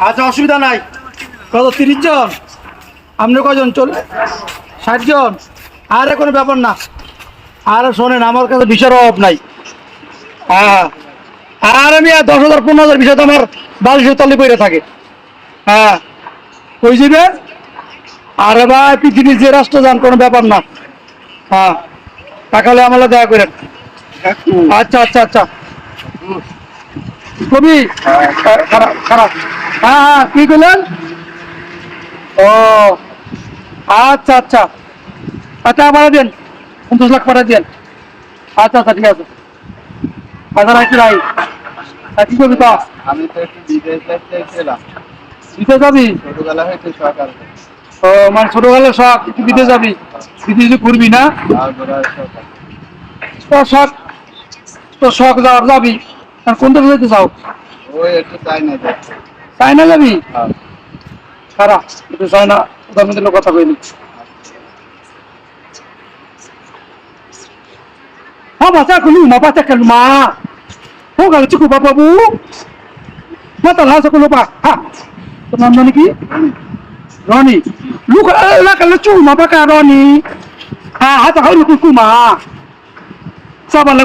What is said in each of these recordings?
আচ্ছা অসুবিধা নাই। কত তিরিশ জন? আপনি কজন চল ষাট জন? আরে কোনো ব্যাপার না। আরে শোনেন আমার কাছে বিষয়ের অভাব নাই। হ্যাঁ আর আমি আর দশ হাজার পনেরো হাজার বিষয় তো আমার বালিশের তলে পড়ে থাকে। হ্যাঁ। কই যাবে আরে ভাই পৃথিবীর যে রাষ্ট্র যান কোনো ব্যাপার না। হ্যাঁ। তাকালে আমলা দেখা করেন। আচ্ছা আচ্ছা আচ্ছা। কবি? হ্যাঁ হ্যাঁ কি করলেন? ও আচ্ছা আচ্ছা। আচ্ছা পাঠা দেন। পঞ্চাশ লাখ পাঠা দেন। আচ্ছা আচ্ছা ঠিক আছে। আচ্ছা রাখছি রাই কি করবি তো? আমি তো একটু বিদেশ দেখতে এসেছিলাম বিদেশ যাবি? ছোটবেলা হইতে সকাল ও মানে ছোটবেলার শখ একটু বিদেশ যাবি? বিদেশে ঘুরবি না? তোর শখ তোর শখ যাওয়ার যাবি। আর কোন দেশে যেতে চাও? ওই একটু চাই না দেখতে চায়না যাবি? হ্যাঁ। সারা একটু চায়না প্রধানমন্ত্রীর কথা কইলি। হ্যাঁ বাচ্চা কুলু মা বাচ্চা কালু মা! ও গাল চুকু বাবা মা তালা sa kulo pa ha তোমার নাম কি? রনি। লুক লা কাল চু মা বাকা রনি। হ্যাঁ হাতা হাউ লুকু কু মা। সাবা লা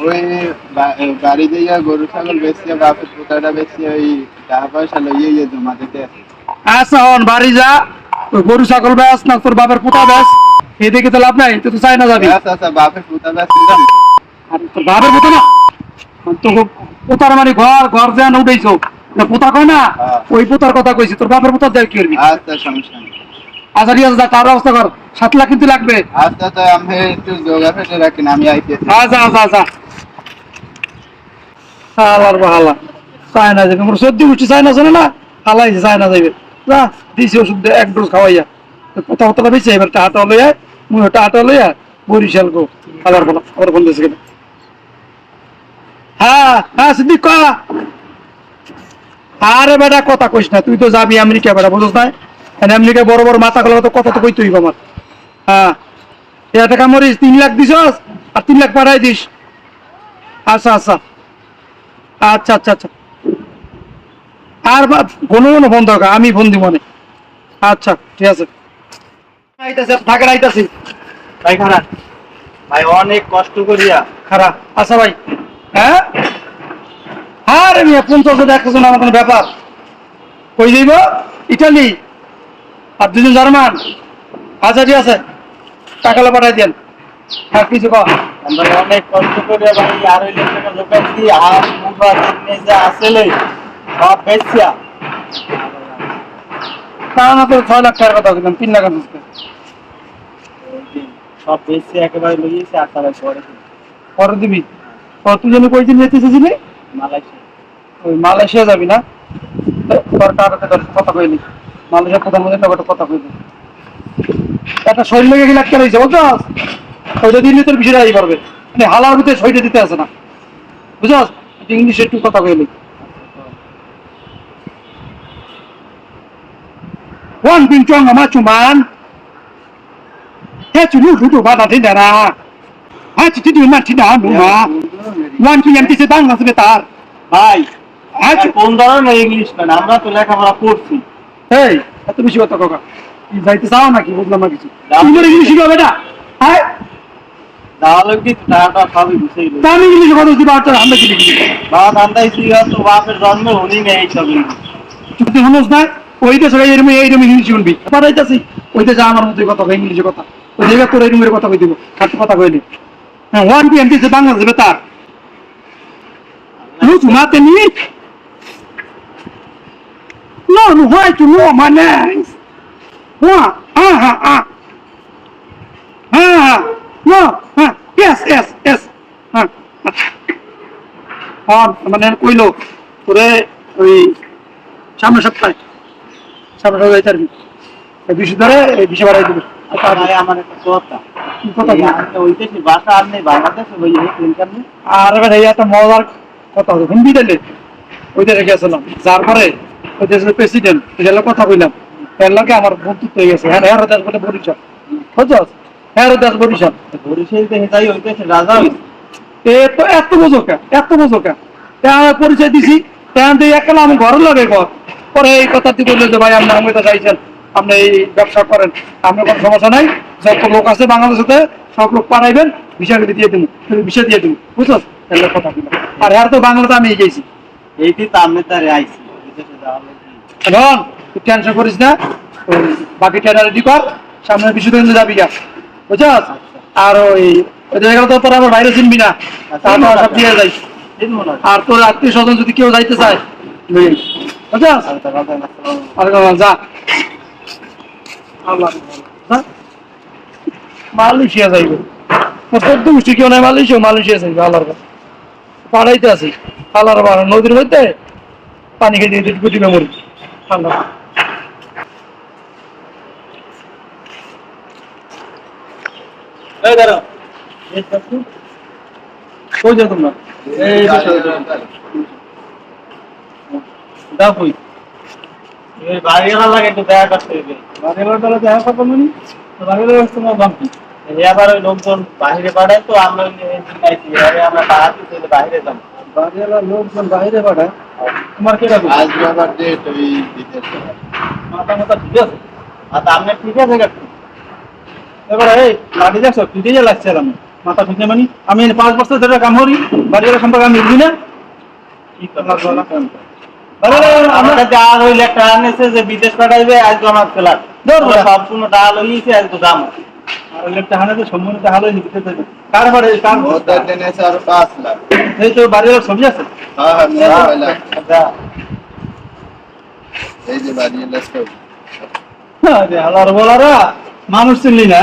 ওই বা- বাড়ি দিয়ে গরু ছাগল বেশি বাপের পোতাটা বেশি ওই টাকা পয়সা লইয়ে গিয়ে জমা দিতে আচ্ছা হন বাড়ি যা। গরু ছাগল ব্যাস না তোর বাপের পোতা ব্যাস এদিকে তো লাভ নাই তুই তো চাই না যাবি। আচ্ছা আচ্ছা বাপের পোতা আর তোর বাপের পোতা না? তো পোতার মানে ঘর ঘর যেন উঠেছো না পোতা কয় না? হ্যাঁ। ওই পোতার কথা কইছি তোর বাপের পোতা দেয় কি করবি? আচ্ছা সমস্যা নেই। আচ্ছা ঠিক আছে তার ব্যবস্থা কর। সাত লাখ কিন্তু লাগবে। আচ্ছা তো আমি একটু ফেটে রাখেন আমি আইতেছি। আচ্ছা আচ্ছা আচ্ছা। হালার বাহালা চায় না যাবে। মোর সর্দি উঠছে চায় না শোনে না? হালাইছে চায় না যাবে যা, দিছি ওষুধ এক ডোজ খাওয়াইয়া। কথা বেশি এবার টাটা লইয়া, মুই টাটা লইয়া বরিশাল গো। হালার বলা ফোন দিয়েছে কিনা হ্যাঁ হ্যাঁ সিদ্দিক, কা? আরে বেটা, কথা কইস না। তুই তো যাবি আমেরিকা বেটা বুঝছ না? আমেরিকা বড় বড় মাথা গলা তো কথা তো কই তুই আমার। হ্যাঁ এ টাকা তিন লাখ দিছস, আর তিন লাখ পাঠাই দিস। আচ্ছা আচ্ছা। আচ্ছা আচ্ছা আচ্ছা। আর কোনো কোনো ফোন দরকার আমি ফোন দিব না। আচ্ছা ঠিক আছে। আইতাছি ভাই খারাপ। ভাই অনেক কষ্ট করিয়া। খারাপ। আচ্ছা ভাই। হ্যাঁ? আরে মিয়া পঞ্চাশ একশো আমার কোনো ব্যাপার? কই যাইব? ইটালি। আর দুজন জার্মান। আচ্ছা ঠিক আছে। টাকালা পাঠাই দেন। হ্যাঁ কিছু কর। আমরা অনেক কষ্ট আড়াই লাখ টাকা জোগাইছি আর মুবা কিনে যা আসলে সব ছয় লাখ টাকার কথা বললাম তিন লাখ সব একেবারে লইয়েছে আর তারা পরে পরে দিবি? জন্য কই দিন যেতে চেয়েছিলি মালয়েশিয়া। ওই মালয়েশিয়া যাবি না? তোর কাটাতে তোর কথা কইলি? মালয়েশিয়া প্রধানমন্ত্রী একটা কথা কইলি। একটা শরীর লেগে গেলে একটা রয়েছে বুঝছ ওইটা দিলে তোর বিষয়টা আই পারবে মানে হালার ভিতরে শরীরটা দিতে আসে না। বুঝছস ইংলিশে একটু কথা কইলি ওয়ান চং আমা চুমান। হ্যাঁ চুলু দুটো বাধা দিন না হ্যাঁ চিঠি দিন না ঠিক না নুমা। ওয়ান পিএম কিসে দাং আসবে তার। ভাই। কোন ধরনের ইংলিশ আমরা তো লেখাপড়া করছি। এই এত বেশি কথা কাকা যাইতে চাও নাকি? বুঝলাম না কিছু। ইংলিশ শিখাবে হ্যাঁ? আমি ইংলিশে কথা দিবা আর আমরা কি লিখি? বাবা তো বাপের জন্মে উনি নেই সব তুই শুনোস না? ওই দেশে এরম এইরকম ইংলিশ শুনবি। পাঠাইতাছি ওই দেশে আমার মতো কথা কই ইংলিশে কথা। ওই জায়গা তোর এরমের কথা কই দিব? খাতে কথা কইলি হ্যাঁ ওয়ান পি এম দিছে বাংলাদেশ বেতার নি। No, no, why to know my name? What? Ah. মানে কইলো তোরে ওই সামনের সপ্তাহে সামনের সপ্তাহে যাইতে পারবি এই ধরে বিষয় বাড়াই দিবি আচ্ছা আমার একটা কথা আর একটা মজার কথা হলো হিন্দি দিলে ওই দেশে গেছিলাম যার পরে ওই দেশের প্রেসিডেন্ট গেলে কথা এর লগে আমার বন্ধুত্ব হয়ে গেছে হ্যাঁ হ্যাঁ দেশ বলে বরিশাল বুঝছস হ্যাঁ দেশ বরিশাল বরিশাল দেশে যাই ওই দেশে রাজা এ তো এত বোঝো কে এত বোঝো কে আমি পরিচয় দিছি। তেমন দিয়ে একলা আমি ঘরে লাগে ঘর। পরে এই কথা তুই বললে যে ভাই আপনি আমি তো চাইছেন আপনি এই ব্যবসা করেন। আপনার কোনো সমস্যা নাই। যত লোক আছে বাংলাদেশে সব লোক পাঠাইবেন ভিসা দিয়ে দেবো ভিসা দিয়ে দেবো বুঝছস এগুলো কথা দিলাম আর আর তো বাংলাতে আমি গেছি। এইটি তো আমি তারে আইছি। এখন তুই টেনশন করিস না। বাকি ট্রেনার রেডি কর। সামনের বিশুদ্ধ যাবি গা। বুঝছস? আর ওই তোর বাইরে চিনবি না। সব দিয়ে যাই। তিন মনে হয়। আর তোর আত্মীয় স্বজন যদি কেউ যাইতে চায় আর কেমন যা। আল্লাহ। মালয়েশিয়া যাইবে। কেউ নাই মালয়েশিয়া মালয়েশিয়া যাইবে আল্লাহর পাড়াইতে আছি। আল্লাহর বাড়া নদীর মধ্যে পানি খেয়ে দিয়ে গুটি আল্লাহ। এই দাঁড়াও। কই যাও তোমরা? এই যে দাও কই? এই বাড়িওয়ালা লাগে একটু দেখা করতে হবে। বাড়িওয়ালার তাহলে দেখা করব মানে? তো বাড়িওয়ালা তোমার বাম্পি। এই আবার ওই লোকজন বাইরে পাঠায় তো আমরা আমরা বাইরে যাব। বাড়িওয়ালা লোকজন বাইরে পাঠায়? তোমার কি রকম? আজ আবার ডেট ওই বিদেশে মাথা মাথা ঠিক আছে? ঠিক? এবার এই দেখছ লাগছে আমি মাথা ঠিক নেই মানে। আমি পাঁচ বছর ধরে কাম করি বাড়িওয়ালা সম্পর্কে আমি বুঝি না। বিদেশ পাঠাইবে আমার ফেলার ডাল হইছে দাম ছবি আছে? মানুষ চিনলি না?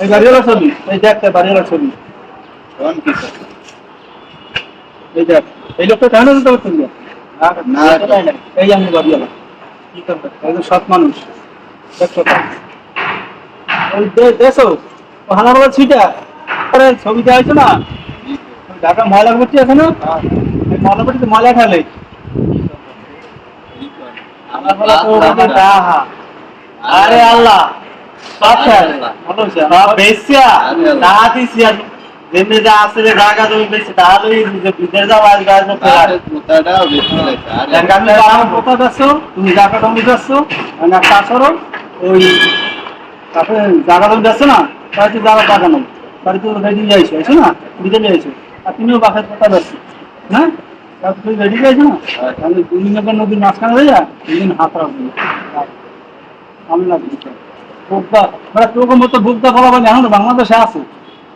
এই বাড়িওয়ালার ছবি এই দেখতে বাড়িওয়ালার ছবি। এই দেখ এই লোকটা কেন দিতে পারছেন না। এই আমি বাড়িওয়ালা। কি করবে? একজন সৎ মানুষ। ছিটা। না? ঢাকা আছে না? ময়লা ডাহা। আরে আল্লাহ। তুমি জায়গা জমি যাচ্ছ, আর এক কাজ করো, ওই তারপরে জায়গা জমি যাচ্ছ না, জায়গা টাকা রেডি যাইছো, আইছো না? আর তুমিও বাসায় কোথাও যাচ্ছ, হ্যাঁ? তুমি রেডি যাইছো না? তাহলে দুই নদীর মাঝখানে হয়ে যা, দুদিন হাত রাখবি। আমি লাগবে। বুকদা মানে তোকে মতো বুকদা ফলা মানে এখন বাংলাদেশে আছে।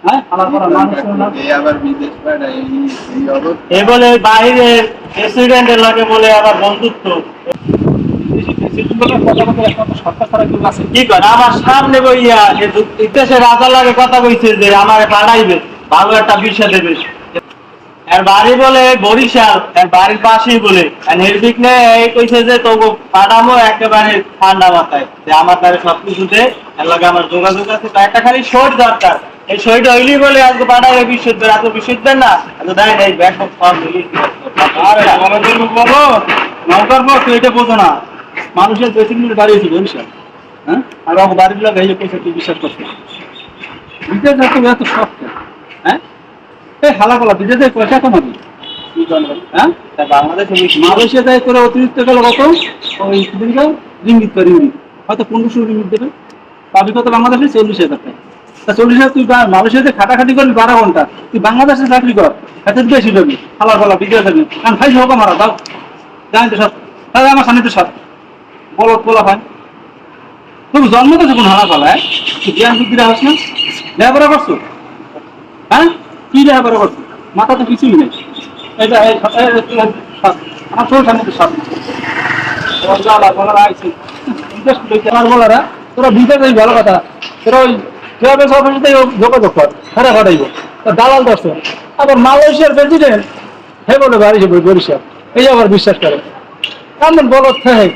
হ্যাঁ? মানুষ না এই আবার বলে লাগে বলে বন্ধুত্ব। আমার সামনে বইয়া দেশের রাজা লাগে কথা কইছে যে আমার পাঠাইবে ভালো একটা বিষয় দেবে। এর বাড়ি বলে বরিশাল, এর বাড়ির পাশেই বলে। আর নির্বিক নে এই কইছে যে তো পাঠামো একেবারে ঠান্ডা মাথায়, যে আমার দ্বারা সবকিছুতে আমার যোগাযোগ আছে। তো একটা খালি দরকার। এই হইলি বলে, আজকে না। সব মিলিয়ে আরে বলো? নৌকার এটা বোঝো না। মানুষের বেশি মিনিট দাঁড়িয়েছি বরিশাল হ্যাঁ? আর বাড়ির লোক এই কইছে, তুই বিশ্বাস করছিস বিদেশ এত শখ হ্যাঁ? হালা বলা বিদেশে হ্যাঁ? করে অতিরিক্ত ওই রিঙ্গিত হয়তো দেবে। তা চল্লিশ হাজার তুই মালয়েশিয়াতে খাটাখাটি করবি বারো ঘণ্টা। তুই বাংলাদেশে চাকরি কর এত বেশি পাবি। হালা বিদেশে যাবি কারণ খাই হোক মারা দাও জানি তো সব। তাহলে আমার সামনে তো সব। বলো বলা হয় তুমি জন্ম তো ফলা হ্যাঁ তুই জ্ঞান বুদ্ধি রাখছ না? লেখাপড়া করছ? হ্যাঁ? কি লেখাপড়া মাথা তো কিছুই নেই। এটা আমার চোখ সামনে বলারা, তোরা এই ভালো কথা। তোরা ওই সব সাথে যোগাযোগ কর ঘটাইব তো দালাল দর্শ আবার মালয়েশিয়ার প্রেসিডেন্ট হে বলে বাড়ি বরিশাল। এই আবার বিশ্বাস করে। কান্দন বলত থেকে